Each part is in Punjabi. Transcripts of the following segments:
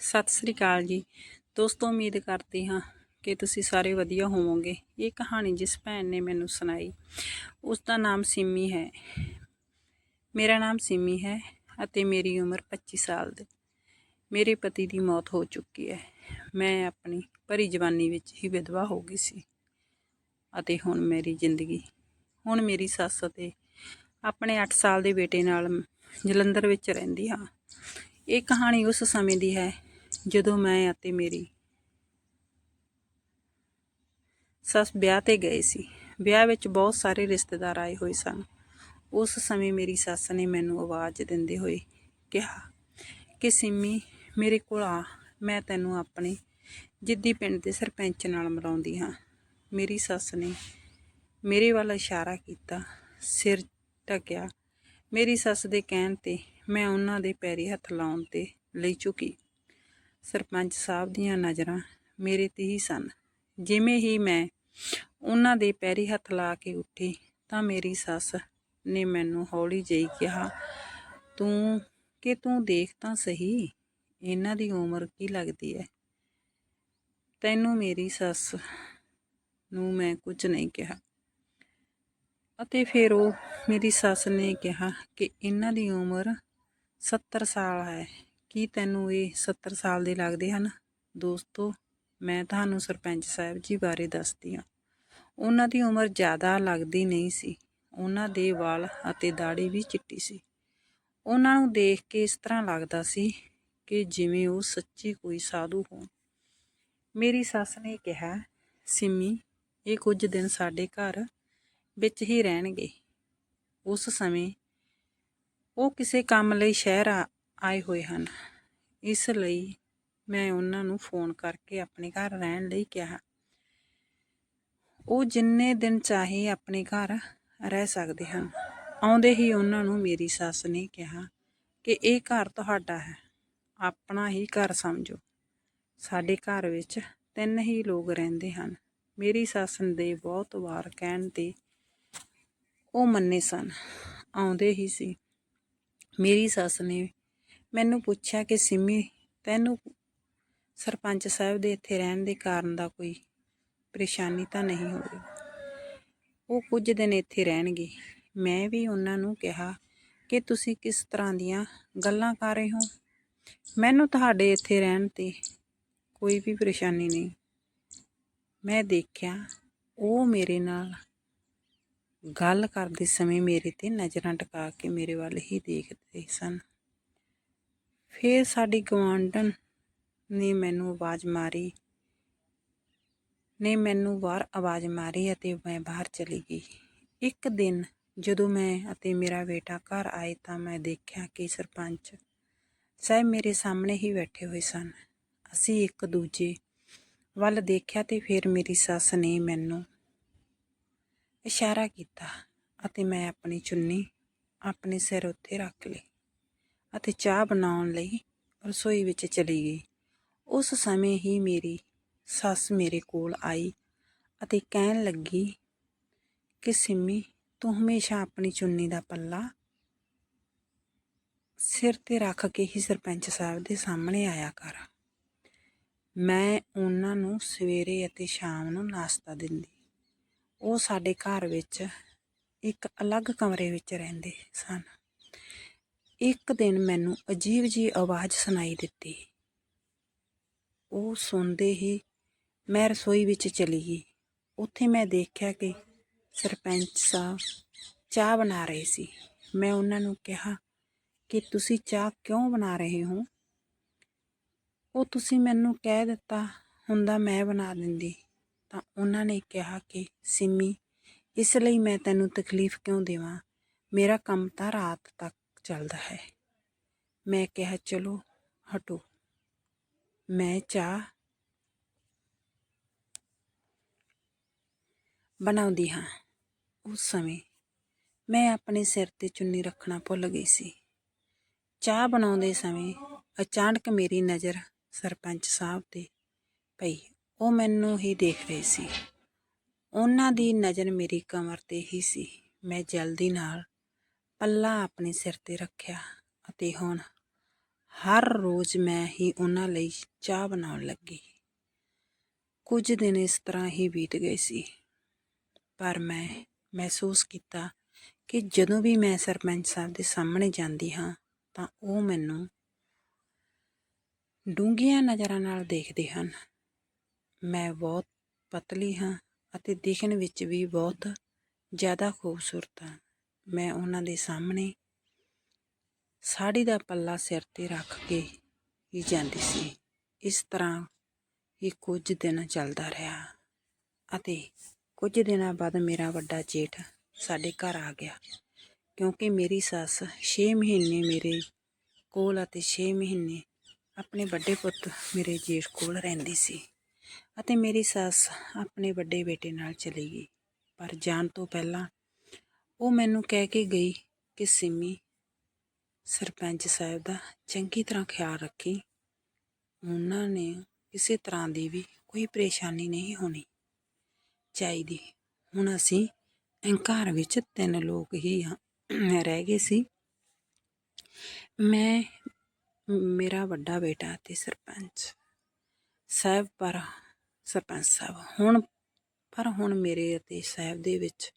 ਸਤਿ ਸ੍ਰੀ ਅਕਾਲ ਜੀ। ਦੋਸਤੋ, ਉਮੀਦ ਕਰਦੇ ਹਾਂ ਕਿ ਤੁਸੀਂ ਸਾਰੇ ਵਧੀਆ ਹੋਵੋਗੇ। ਇਹ ਕਹਾਣੀ ਜਿਸ ਭੈਣ ਨੇ ਮੈਨੂੰ ਸੁਣਾਈ, ਉਸ ਦਾ ਨਾਮ ਸਿੰਮੀ ਹੈ। ਮੇਰਾ ਨਾਮ ਸਿੰਮੀ ਹੈ ਅਤੇ ਮੇਰੀ ਉਮਰ 25 ਸਾਲ ਦੀ। ਮੇਰੇ ਪਤੀ ਦੀ ਮੌਤ ਹੋ ਚੁੱਕੀ ਹੈ। ਮੈਂ ਆਪਣੀ ਭਰੀ ਜਵਾਨੀ ਵਿੱਚ ਹੀ ਵਿਧਵਾ ਹੋ ਗਈ ਸੀ ਅਤੇ ਹੁਣ ਮੇਰੀ ਜ਼ਿੰਦਗੀ, ਹੁਣ ਮੇਰੀ ਸੱਸ ਅਤੇ ਆਪਣੇ 8 ਸਾਲ ਦੇ ਬੇਟੇ ਨਾਲ ਜਲੰਧਰ ਵਿੱਚ ਰਹਿੰਦੀ ਹਾਂ। ਇਹ ਕਹਾਣੀ ਉਸ ਸਮੇਂ ਦੀ ਹੈ ਜਦੋਂ ਮੈਂ ਅਤੇ ਮੇਰੀ ਸੱਸ ਵਿਆਹ ਤੇ ਗਏ ਸੀ, ਵਿਆਹ ਵਿੱਚ ਬਹੁਤ ਸਾਰੇ ਰਿਸ਼ਤੇਦਾਰ ਆਏ ਹੋਏ ਸਨ। ਉਸ ਸਮੇਂ ਮੇਰੀ ਸੱਸ ਨੇ ਮੈਨੂੰ ਆਵਾਜ਼ ਦਿੰਦੇ ਹੋਏ ਕਿਹਾ, ਕਿ ਸਿੰਮੀ, ਮੇਰੇ ਕੋਲ ਆ, ਮੈਂ ਤੈਨੂੰ ਆਪਣੇ ਜਿੱਦੀ ਪਿੰਡ ਦੇ ਸਰਪੰਚ ਨਾਲ ਮਿਲਾਉਂਦੀ ਹਾਂ। ਮੇਰੀ ਸੱਸ ਨੇ ਮੇਰੇ ਵੱਲ ਇਸ਼ਾਰਾ ਕੀਤਾ, ਸਿਰ ਢਕਿਆ। ਮੇਰੀ ਸੱਸ ਦੇ ਕਹਿਣ ਤੇ ਮੈਂ ਉਹਨਾਂ ਦੇ ਪੈਰੀ ਹੱਥ ਲਾਉਣ ਤੇ ਲਈ ਝੁਕੀ। ਸਰਪੰਚ ਸਾਹਿਬ ਦੀਆਂ ਨਜ਼ਰਾਂ ਮੇਰੇ ਤੇ ਹੀ ਸਨ। ਜਿਵੇਂ ਹੀ ਮੈਂ ਉਹਨਾਂ ਦੇ ਪੈਰੀ ਹੱਥ ਲਾ ਕੇ ਉੱਠੀ ਤਾਂ ਮੇਰੀ ਸੱਸ ਨੇ ਮੈਨੂੰ ਹੌਲੀ ਜਿਹੀ ਕਿਹਾ, ਤੂੰ, ਕਿ ਤੂੰ ਦੇਖ ਤਾਂ ਸਹੀ, ਇਹਨਾਂ ਦੀ ਉਮਰ ਕੀ ਲੱਗਦੀ ਹੈ ਤੈਨੂੰ ਮੇਰੀ ਸੱਸ ਨੂੰ ਮੈਂ ਕੁਝ ਨਹੀਂ ਕਿਹਾ। ਅਤੇ ਫਿਰ ਉਹ ਮੇਰੀ ਸੱਸ ਨੇ ਕਿਹਾ ਕਿ ਇਹਨਾਂ ਦੀ ਉਮਰ 70 ਸਾਲ ਹੈ। ਕੀ ਤੈਨੂੰ ਇਹ 70 ਸਾਲ ਦੇ ਲੱਗਦੇ ਹਨ? ਦੋਸਤੋ, ਮੈਂ ਤੁਹਾਨੂੰ ਸਰਪੰਚ ਸਾਹਿਬ ਜੀ ਬਾਰੇ ਦੱਸਦੀ ਹਾਂ। ਉਹਨਾਂ ਦੀ ਉਮਰ ਜ਼ਿਆਦਾ ਲੱਗਦੀ ਨਹੀਂ ਸੀ। ਉਹਨਾਂ ਦੇ ਵਾਲ ਅਤੇ ਦਾੜੀ ਵੀ ਚਿੱਟੀ ਸੀ। ਉਹਨਾਂ ਨੂੰ ਦੇਖ ਕੇ ਇਸ ਤਰ੍ਹਾਂ ਲੱਗਦਾ ਸੀ ਕਿ ਜਿਵੇਂ ਉਹ ਸੱਚੀ ਕੋਈ ਸਾਧੂ ਹੋਣ। ਮੇਰੀ ਸੱਸ ਨੇ ਕਿਹਾ, ਸਿੰਮੀ, ਇਹ ਕੁਝ ਦਿਨ ਸਾਡੇ ਘਰ ਵਿੱਚ ਹੀ ਰਹਿਣਗੇ। ਉਸ ਸਮੇਂ ਉਹ ਕਿਸੇ ਕੰਮ ਲਈ ਸ਼ਹਿਰ ਆ- ਆਏ ਹੋਏ ਹਨ। ਇਸ ਲਈ ਮੈਂ ਉਹਨਾਂ ਨੂੰ ਫੋਨ ਕਰਕੇ ਆਪਣੇ ਘਰ ਰਹਿਣ ਲਈ ਕਿਹਾ। ਉਹ ਜਿੰਨੇ ਦਿਨ ਚਾਹੇ ਆਪਣੇ ਘਰ ਰਹਿ ਸਕਦੇ ਹਨ। ਆਉਂਦੇ ਹੀ ਉਹਨਾਂ ਨੂੰ ਮੇਰੀ ਸੱਸ ਨੇ ਕਿਹਾ ਕਿ ਇਹ ਘਰ ਤੁਹਾਡਾ ਹੈ। ਆਪਣਾ ਹੀ ਘਰ ਸਮਝੋ। ਸਾਡੇ ਘਰ ਵਿੱਚ ਤਿੰਨ ਹੀ ਲੋਕ ਰਹਿੰਦੇ ਹਨ। ਮੇਰੀ ਸੱਸ ਦੇ ਬਹੁਤ ਵਾਰ ਕਹਿਣ ਤੇ ਉਹ ਮੰਨੇ ਸਨ। ਆਉਂਦੇ ਹੀ ਸੀ। ਮੇਰੀ ਸੱਸ ਨੇ ਮੈਨੂੰ ਪੁੱਛਿਆ ਕਿ ਸਿੰਮੀ, ਤੈਨੂੰ ਸਰਪੰਚ ਸਾਹਿਬ ਦੇ ਇੱਥੇ ਰਹਿਣ ਦੇ ਕਾਰਨ ਦਾ ਕੋਈ ਪਰੇਸ਼ਾਨੀ ਤਾਂ ਨਹੀਂ ਹੋਈ। ਉਹ ਕੁਝ ਦਿਨ ਇੱਥੇ ਰਹਿਣਗੇ। ਮੈਂ ਵੀ ਉਹਨਾਂ ਨੂੰ ਕਿਹਾ ਕਿ ਤੁਸੀਂ ਕਿਸ ਤਰ੍ਹਾਂ ਦੀਆਂ ਗੱਲਾਂ ਕਰ ਰਹੇ ਹੋ? ਮੈਨੂੰ ਤੁਹਾਡੇ ਇੱਥੇ ਰਹਿਣ ਤੇ ਕੋਈ ਵੀ ਪਰੇਸ਼ਾਨੀ ਨਹੀਂ। ਮੈਂ ਦੇਖਿਆ, ਉਹ ਮੇਰੇ ਨਾਲ ਗੱਲ ਕਰਦੇ ਸਮੇਂ ਮੇਰੇ ਤੇ ਨਜ਼ਰਾਂ ਟਿਕਾ ਕੇ ਮੇਰੇ ਵੱਲ ਹੀ ਦੇਖਦੇ ਸਨ। ਫਿਰ ਸਾਡੀ ਗਵਾਂਢਣ ਨੇ ਮੈਨੂੰ ਆਵਾਜ਼ ਮਾਰੀ। ਨੇ ਮੈਨੂੰ ਬਾਹਰ ਆਵਾਜ਼ ਮਾਰੀ ਅਤੇ ਮੈਂ ਬਾਹਰ ਚਲੀ ਗਈ। ਇੱਕ ਦਿਨ ਜਦੋਂ ਮੈਂ ਅਤੇ ਮੇਰਾ ਬੇਟਾ ਘਰ ਆਏ ਤਾਂ ਮੈਂ ਦੇਖਿਆ ਕਿ ਸਰਪੰਚ ਸਾਹਿਬ ਮੇਰੇ ਸਾਹਮਣੇ ਹੀ ਬੈਠੇ ਹੋਏ ਸਨ। ਅਸੀਂ ਇੱਕ ਦੂਜੇ ਵੱਲ ਦੇਖਿਆ ਤੇ ਫਿਰ ਮੇਰੀ ਸੱਸ ਨੇ ਮੈਨੂੰ ਇਸ਼ਾਰਾ ਕੀਤਾ ਅਤੇ ਮੈਂ ਆਪਣੀ ਚੁੰਨੀ ਆਪਣੇ ਸਿਰ ਉੱਤੇ ਰੱਖ ਲਈ। ਅਤੇ ਚਾਹ ਬਣਾਉਣ ਲਈ ਰਸੋਈ ਵਿੱਚ ਚਲੀ ਗਈ। ਉਸ ਸਮੇਂ ਹੀ ਮੇਰੀ ਸੱਸ ਮੇਰੇ ਕੋਲ ਆਈ ਅਤੇ ਕਹਿਣ ਲੱਗੀ ਕਿ, ਸਿੰਮੀ, ਤੂੰ ਹਮੇਸ਼ਾ ਆਪਣੀ ਚੁੰਨੀ ਦਾ ਪੱਲਾ ਸਿਰ ਤੇ ਰੱਖ ਕੇ ਹੀ ਸਰਪੰਚ ਸਾਹਿਬ ਦੇ ਸਾਹਮਣੇ ਆਇਆ ਕਰ। ਮੈਂ ਉਹਨਾਂ ਨੂੰ ਸਵੇਰੇ ਅਤੇ ਸ਼ਾਮ ਨੂੰ ਨਾਸ਼ਤਾ ਦਿੰਦੀ। ਉਹ ਸਾਡੇ ਘਰ ਵਿੱਚ ਇੱਕ ਅਲੱਗ ਕਮਰੇ ਵਿੱਚ ਰਹਿੰਦੇ ਸਨ। ਇੱਕ ਦਿਨ ਮੈਨੂੰ ਅਜੀਬ ਜੀ ਆਵਾਜ਼ ਸੁਣਾਈ ਦਿੱਤੀ। ਉਹ ਸੁਣਦੇ ਹੀ ਮੈਂ ਰਸੋਈ ਵਿੱਚ ਚਲੀ ਗਈ। ਉੱਥੇ ਮੈਂ ਦੇਖਿਆ ਕਿ ਸਰਪੰਚ ਸਾਹਿਬ ਚਾਹ ਬਣਾ ਰਹੇ ਸੀ। ਮੈਂ ਉਹਨਾਂ ਨੂੰ ਕਿਹਾ ਕਿ ਤੁਸੀਂ ਚਾਹ ਕਿਉਂ ਬਣਾ ਰਹੇ ਹੋ? ਉਹ ਤੁਸੀਂ ਮੈਨੂੰ ਕਹਿ ਦਿੱਤਾ, ਹੁੰਦਾ ਮੈਂ ਬਣਾ ਦਿੰਦੀ। ਤਾਂ ਉਹਨਾਂ ਨੇ ਕਿਹਾ ਕਿ, ਸਿੰਮੀ, ਇਸ ਲਈ ਮੈਂ ਤੈਨੂੰ ਤਕਲੀਫ ਕਿਉਂ ਦੇਵਾਂ? ਮੇਰਾ ਕੰਮ ਤਾਂ ਰਾਤ ਤੱਕ ਚੱਲਦਾ ਹੈ। ਮੈਂ ਕਿਹਾ, ਚਲੋ, ਹਟੋ। ਮੈਂ ਚਾਹ ਬਣਾਉਂਦੀ ਹਾਂ। ਉਸ ਸਮੇਂ ਮੈਂ ਆਪਣੇ ਸਿਰ ਤੇ ਚੁੰਨੀ ਰੱਖਣਾ ਭੁੱਲ ਗਈ ਸੀ। ਚਾਹ ਬਣਾਉਂਦੇ ਸਮੇਂ ਅਚਾਨਕ ਮੇਰੀ ਨਜ਼ਰ ਸਰਪੰਚ ਸਾਹਿਬ ਤੇ ਪਈ। ਉਹ ਮੈਨੂੰ ਹੀ ਦੇਖ ਰਹੇ ਸੀ। ਉਹਨਾਂ ਦੀ ਨਜ਼ਰ ਮੇਰੀ ਕਮਰ ਤੇ ਹੀ ਸੀ। ਮੈਂ ਜਲਦੀ ਨਾਲ ਪੱਲਾ ਆਪਣੇ ਸਿਰ ਤੇ ਰੱਖਿਆ ਅਤੇ ਹੁਣ ਹਰ ਰੋਜ਼ ਮੈਂ ਹੀ ਉਹਨਾਂ ਲਈ ਚਾਹ ਬਣਾਉਣ ਲੱਗੀ। ਕੁਝ ਦਿਨ ਇਸ ਤਰ੍ਹਾਂ ਹੀ ਬੀਤ ਗਏ ਸੀ, ਪਰ ਮੈਂ ਮਹਿਸੂਸ ਕੀਤਾ ਕਿ ਜਦੋਂ ਵੀ ਮੈਂ ਸਰਪੰਚ ਸਾਹਿਬ ਦੇ ਸਾਹਮਣੇ ਜਾਂਦੀ ਹਾਂ, ਤਾਂ ਉਹ ਮੈਨੂੰ ਡੂੰਘੀਆਂ ਨਜ਼ਰਾਂ ਨਾਲ ਦੇਖਦੇ ਹਨ। ਮੈਂ ਬਹੁਤ ਪਤਲੀ ਹਾਂ ਅਤੇ ਦਿਖਣ ਵਿੱਚ ਵੀ ਬਹੁਤ ਜ਼ਿਆਦਾ ਖੂਬਸੂਰਤ ਹਾਂ। ਮੈਂ ਉਹਨਾਂ ਦੇ ਸਾਹਮਣੇ ਸਾੜੀ ਦਾ ਪੱਲਾ ਸਿਰ ਤੇ ਰੱਖ ਕੇ ਹੀ ਜਾਂਦੀ ਸੀ। ਇਸ ਤਰ੍ਹਾਂ ਇਹ ਕੁਝ ਦਿਨ ਚੱਲਦਾ ਰਿਹਾ ਅਤੇ ਕੁਝ ਦਿਨਾਂ ਬਾਅਦ ਮੇਰਾ ਵੱਡਾ ਜੇਠ ਸਾਡੇ ਘਰ ਆ ਗਿਆ ਕਿਉਂਕਿ ਮੇਰੀ ਸੱਸ 6 ਮਹੀਨੇ ਮੇਰੇ ਕੋਲ ਅਤੇ 6 ਮਹੀਨੇ ਆਪਣੇ ਵੱਡੇ ਪੁੱਤ ਮੇਰੇ ਜੇਠ ਕੋਲ ਰਹਿੰਦੀ ਸੀ ਅਤੇ ਮੇਰੀ ਸੱਸ ਆਪਣੇ ਵੱਡੇ ਬੇਟੇ ਨਾਲ ਚਲੀ ਗਈ। ਪਰ ਜਾਣ ਤੋਂ ਪਹਿਲਾਂ ਉਹ ਮੈਨੂੰ ਕਹਿ ਕੇ ਗਈ ਕਿ ਸਿੰਮੀ, ਸਰਪੰਚ ਸਾਹਿਬ ਦਾ ਚੰਗੀ ਤਰ੍ਹਾਂ ਖਿਆਲ ਰੱਖੀ। ਉਹਨਾਂ ਨੇ ਕਿਸੇ ਤਰ੍ਹਾਂ ਦੀ ਵੀ ਕੋਈ ਪਰੇਸ਼ਾਨੀ ਨਹੀਂ ਹੋਣੀ ਚਾਹੀਦੀ। ਹੁਣ ਅਸੀਂ ਘਰ ਵਿੱਚ ਤਿੰਨ ਲੋਕ ਹੀ ਰਹਿ ਗਏ ਸੀ। ਮੈਂ, ਮੇਰਾ ਵੱਡਾ ਬੇਟਾ ਤੇ ਸਰਪੰਚ ਸਾਹਿਬ, ਪਰ ਸਰਪੰਚ ਸਾਹਿਬ ਹੁਣ, ਪਰ ਹੁਣ ਮੇਰੇ ਅਤੇ ਸਾਹਿਬ ਦੇ ਵਿੱਚ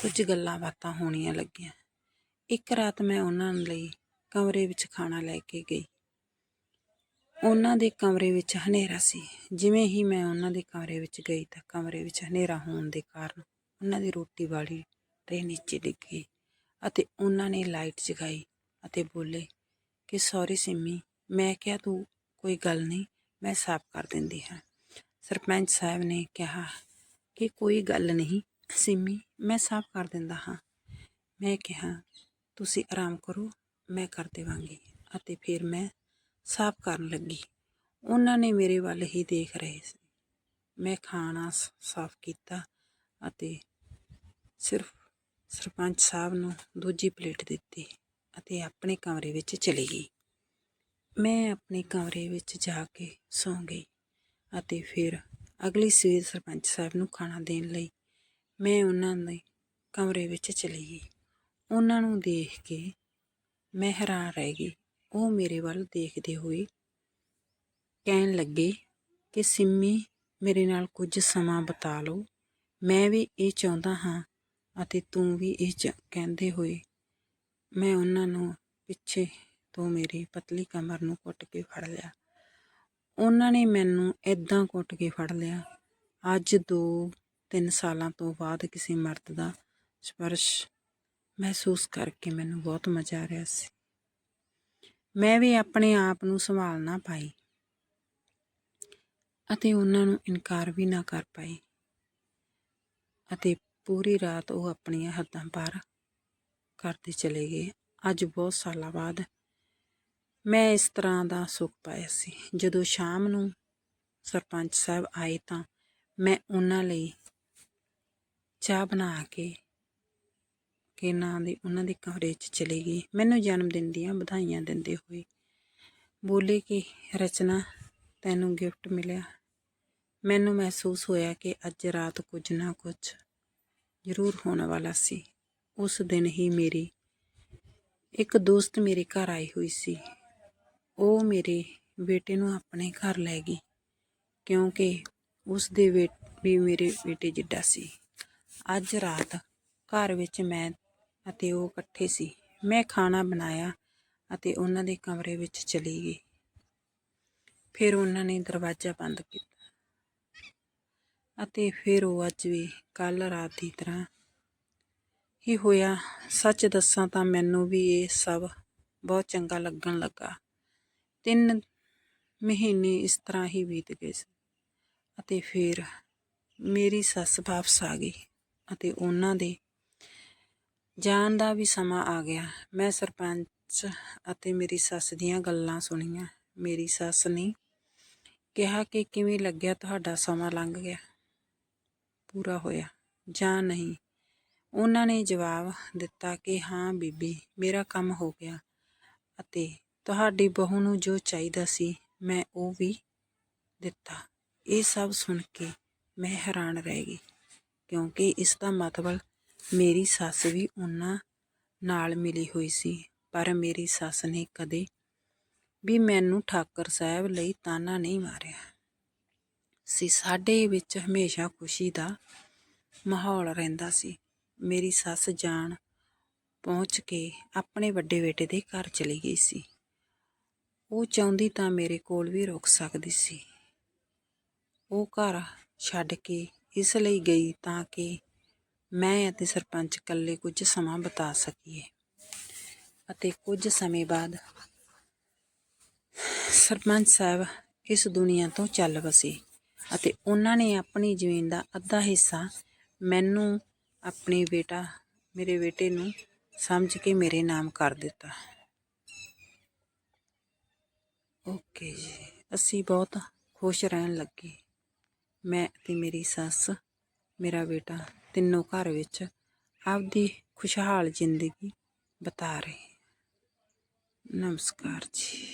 ਕੁਝ ਗੱਲਾਂ ਬਾਤਾਂ ਹੋਣੀਆਂ ਲੱਗੀਆਂ। ਇੱਕ ਰਾਤ ਮੈਂ ਉਹਨਾਂ ਲਈ ਕਮਰੇ ਵਿੱਚ ਖਾਣਾ ਲੈ ਕੇ ਗਈ। ਉਹਨਾਂ ਦੇ ਕਮਰੇ ਵਿੱਚ ਹਨੇਰਾ ਸੀ। ਜਿਵੇਂ ਹੀ ਮੈਂ ਉਹਨਾਂ ਦੇ ਕਮਰੇ ਵਿੱਚ ਗਈ ਤਾਂ ਕਮਰੇ ਵਿੱਚ ਹਨੇਰਾ ਹੋਣ ਦੇ ਕਾਰਨ ਉਹਨਾਂ ਦੀ ਰੋਟੀ ਵਾਲੀ ਟਰੇ ਨੀਚੇ ਡਿੱਗ ਗਈ ਅਤੇ ਉਹਨਾਂ ਨੇ ਲਾਈਟ ਜਗਾਈ ਅਤੇ ਬੋਲੇ ਕਿ, ਸੌਰੀ ਸਿੰਮੀ, ਮੈਂ ਕਿਹਾ ਤੂੰ ਕੋਈ ਗੱਲ ਨਹੀਂ, ਮੈਂ ਸਾਫ਼ ਕਰ ਦਿੰਦੀ ਹਾਂ। ਸਰਪੰਚ ਸਾਹਿਬ ਨੇ ਕਿਹਾ ਕਿ, ਕੋਈ ਗੱਲ ਨਹੀਂ ਸਿੰਮੀ, ਮੈਂ ਸਾਫ਼ ਕਰ ਦਿੰਦਾ ਹਾਂ। ਮੈਂ ਕਿਹਾ, ਤੁਸੀਂ ਆਰਾਮ ਕਰੋ, ਮੈਂ ਕਰ ਦੇਵਾਂਗੀ। ਅਤੇ ਫਿਰ ਮੈਂ ਸਾਫ਼ ਕਰਨ ਲੱਗੀ। ਉਹਨਾਂ ਨੇ ਮੇਰੇ ਵੱਲ ਹੀ ਦੇਖ ਰਹੇ ਸੀ। ਮੈਂ ਖਾਣਾ ਸਾਫ਼ ਕੀਤਾ ਅਤੇ ਸਿਰਫ ਸਰਪੰਚ ਸਾਹਿਬ ਨੂੰ ਦੂਜੀ ਪਲੇਟ ਦਿੱਤੀ ਅਤੇ ਆਪਣੇ ਕਮਰੇ ਵਿੱਚ ਚਲੀ ਗਈ। ਮੈਂ ਆਪਣੇ ਕਮਰੇ ਵਿੱਚ ਜਾ ਕੇ ਸੌਂ ਗਈ ਅਤੇ ਫਿਰ ਅਗਲੀ ਸਵੇਰ ਸਰਪੰਚ ਸਾਹਿਬ ਨੂੰ ਖਾਣਾ ਦੇਣ ਲਈ ਮੈਂ ਉਹਨਾਂ ਦੇ ਕਮਰੇ ਵਿੱਚ ਚਲੀ ਗਈ। ਉਹਨਾਂ ਨੂੰ ਦੇਖ ਕੇ ਮੈਂ ਹੈਰਾਨ ਰਹਿ ਗਈ। ਉਹ ਮੇਰੇ ਵੱਲ ਦੇਖਦੇ ਹੋਏ ਕਹਿਣ ਲੱਗੇ ਕਿ, ਸਿੰਮੀ, ਮੇਰੇ ਨਾਲ ਕੁਝ ਸਮਾਂ ਬਿਤਾ ਲਓ। ਮੈਂ ਵੀ ਇਹ ਚਾਹੁੰਦਾ ਹਾਂ ਅਤੇ ਤੂੰ ਵੀ ਇਹ ਚ- ਕਹਿੰਦੇ ਹੋਏ ਮੈਂ ਉਹਨਾਂ ਨੂੰ ਪਿੱਛੇ ਤੋਂ ਮੇਰੀ ਪਤਲੀ ਕਮਰ ਨੂੰ ਘੁੱਟ ਕੇ ਫੜ ਲਿਆ। ਉਹਨਾਂ ਨੇ ਮੈਨੂੰ ਇਦਾਂ ਘੁੱਟ ਕੇ ਫੜ ਲਿਆ। ਅੱਜ ਦੋ ਤਿੰਨ ਸਾਲਾਂ ਤੋਂ ਬਾਅਦ ਕਿਸੇ ਮਰਦ ਦਾ ਸਪਰਸ਼ ਮਹਿਸੂਸ ਕਰਕੇ ਮੈਨੂੰ ਬਹੁਤ ਮਜ਼ਾ ਆ ਰਿਹਾ ਸੀ। ਮੈਂ ਵੀ ਆਪਣੇ ਆਪ ਨੂੰ ਸੰਭਾਲ ਨਾ ਪਾਈ ਅਤੇ ਉਹਨਾਂ ਨੂੰ ਇਨਕਾਰ ਵੀ ਨਾ ਕਰ ਪਾਈ ਅਤੇ ਪੂਰੀ ਰਾਤ ਉਹ ਆਪਣੀਆਂ ਹੱਦਾਂ ਪਾਰ ਕਰਦੇ ਚਲੇ ਗਏ। ਅੱਜ ਬਹੁਤ ਸਾਲਾਂ ਬਾਅਦ ਮੈਂ ਇਸ ਤਰ੍ਹਾਂ ਦਾ ਸੁੱਖ ਪਾਇਆ ਸੀ। ਜਦੋਂ ਸ਼ਾਮ ਨੂੰ ਸਰਪੰਚ ਸਾਹਿਬ ਆਏ ਤਾਂ ਮੈਂ ਉਹਨਾਂ ਲਈ ਚਾਹ ਬਣਾ ਕੇ ਕਿ ਨਾ ਦੀ, ਉਹਨਾਂ ਦੇ ਕਮਰੇ 'ਚ ਚਲੀ ਗਈ। ਮੈਨੂੰ ਜਨਮ ਦਿਨ ਦੀਆਂ ਵਧਾਈਆਂ ਦਿੰਦੇ ਹੋਏ ਬੋਲੇ ਕਿ, ਰਚਨਾ, ਤੈਨੂੰ ਗਿਫਟ ਮਿਲਿਆ। ਮੈਨੂੰ ਮਹਿਸੂਸ ਹੋਇਆ ਕਿ ਅੱਜ ਰਾਤ ਕੁਝ ਨਾ ਕੁਝ ਜ਼ਰੂਰ ਹੋਣ ਵਾਲਾ ਸੀ। ਉਸ ਦਿਨ ਹੀ ਮੇਰੀ, ਇੱਕ ਦੋਸਤ ਮੇਰੇ ਘਰ ਆਈ ਹੋਈ ਸੀ। ਉਹ ਮੇਰੇ ਬੇਟੇ ਨੂੰ ਆਪਣੇ ਘਰ ਲੈ ਗਈ ਕਿਉਂਕਿ ਉਸ ਦੇ ਵੀ ਮੇਰੇ ਬੇਟੇ ਜਿੱਡਾ ਸੀ। ਅੱਜ ਰਾਤ ਘਰ ਵਿੱਚ ਮੈਂ ਅਤੇ ਉਹ ਇਕੱਠੇ ਸੀ। ਮੈਂ ਖਾਣਾ ਬਣਾਇਆ ਅਤੇ ਉਹਨਾਂ ਦੇ ਕਮਰੇ ਵਿੱਚ ਚਲੀ ਗਈ। ਫਿਰ ਉਹਨਾਂ ਨੇ ਦਰਵਾਜ਼ਾ ਬੰਦ ਕੀਤਾ ਅਤੇ ਫਿਰ ਉਹ ਅੱਜ ਵੀ ਕੱਲ ਰਾਤ ਦੀ ਤਰ੍ਹਾਂ ਹੀ ਹੋਇਆ। ਸੱਚ ਦੱਸਾਂ ਤਾਂ ਮੈਨੂੰ ਵੀ ਇਹ ਸਭ ਬਹੁਤ ਚੰਗਾ ਲੱਗਣ ਲੱਗਾ। ਤਿੰਨ ਮਹੀਨੇ ਇਸ ਤਰ੍ਹਾਂ ਹੀ ਬੀਤ ਗਏ ਅਤੇ ਫਿਰ ਮੇਰੀ ਸੱਸ ਵਾਪਸ ਆ ਗਈ। ਅਤੇ ਉਹਨਾਂ ਦੇ ਜਾਣ ਦਾ ਵੀ ਸਮਾਂ ਆ ਗਿਆ। ਮੈਂ ਸਰਪੰਚ ਅਤੇ ਮੇਰੀ ਸੱਸ ਦੀਆਂ ਗੱਲਾਂ ਸੁਣੀਆਂ। ਮੇਰੀ ਸੱਸ ਨੇ ਕਿਹਾ ਕਿ ਕਿਵੇਂ ਲੱਗਿਆ ਤੁਹਾਡਾ ਸਮਾਂ ਲੰਘ ਗਿਆ? ਪੂਰਾ ਹੋਇਆ ਜਾਂ ਨਹੀਂ? ਉਹਨਾਂ ਨੇ ਜਵਾਬ ਦਿੱਤਾ ਕਿ ਹਾਂ ਬੀਬੀ, ਮੇਰਾ ਕੰਮ ਹੋ ਗਿਆ ਅਤੇ ਤੁਹਾਡੀ ਬਹੂ ਨੂੰ ਜੋ ਚਾਹੀਦਾ ਸੀ ਮੈਂ ਉਹ ਵੀ ਦਿੱਤਾ। ਇਹ ਸਭ ਸੁਣ ਕੇ ਮੈਂ ਹੈਰਾਨ ਰਹਿ ਗਈ। ਕਿਉਂਕਿ ਇਸ ਦਾ ਮਤਲਬ ਮੇਰੀ ਸੱਸ ਵੀ ਉਹਨਾਂ ਨਾਲ ਮਿਲੀ ਹੋਈ ਸੀ, ਪਰ ਮੇਰੀ ਸੱਸ ਨੇ ਕਦੇ ਵੀ ਮੈਨੂੰ ਠਾਕਰ ਸਾਹਿਬ ਲਈ ਤਾਨਾ ਨਹੀਂ ਮਾਰਿਆ। ਸੀ, ਸਾਡੇ ਵਿੱਚ ਹਮੇਸ਼ਾ ਖੁਸ਼ੀ ਦਾ ਮਾਹੌਲ ਰਹਿੰਦਾ ਸੀ। ਮੇਰੀ ਸੱਸ ਜਾਣ ਪਹੁੰਚ ਕੇ ਆਪਣੇ ਵੱਡੇ ਬੇਟੇ ਦੇ ਘਰ ਚਲੀ ਗਈ ਸੀ। ਉਹ ਚਾਹੁੰਦੀ ਤਾਂ ਮੇਰੇ ਕੋਲ ਵੀ ਰੁਕ ਸਕਦੀ ਸੀ। ਉਹ ਘਰ ਛੱਡ ਕੇ ਇਸ ਲਈ ਗਈ ਤਾਂ ਕਿ ਮੈਂ ਅਤੇ ਸਰਪੰਚ ਇਕੱਲੇ ਕੁਝ ਸਮਾਂ ਬਿਤਾ ਸਕੀਏ। ਅਤੇ ਕੁਝ ਸਮੇਂ ਬਾਅਦ ਸਰਪੰਚ ਸਾਹਿਬ ਇਸ ਦੁਨੀਆ ਤੋਂ ਚੱਲ ਵਸੇ ਅਤੇ ਉਹਨਾਂ ਨੇ ਆਪਣੀ ਜ਼ਮੀਨ ਦਾ ਅੱਧਾ ਹਿੱਸਾ ਮੈਨੂੰ ਆਪਣੇ ਬੇਟਾ, ਮੇਰੇ ਬੇਟੇ ਨੂੰ ਸਮਝ ਕੇ ਮੇਰੇ ਨਾਮ ਕਰ ਦਿੱਤਾ। ਓਕੇ ਜੀ। ਅਸੀਂ ਬਹੁਤ ਖੁਸ਼ ਰਹਿਣ ਲੱਗੇ। ਮੈਂ ਅਤੇ ਮੇਰੀ ਸੱਸ, ਮੇਰਾ ਬੇਟਾ ਤਿੰਨੋਂ ਘਰ ਵਿੱਚ ਆਪਦੀ ਖੁਸ਼ਹਾਲ ਜ਼ਿੰਦਗੀ ਬਿਤਾ ਰਹੇ ਨਮਸਕਾਰ ਜੀ।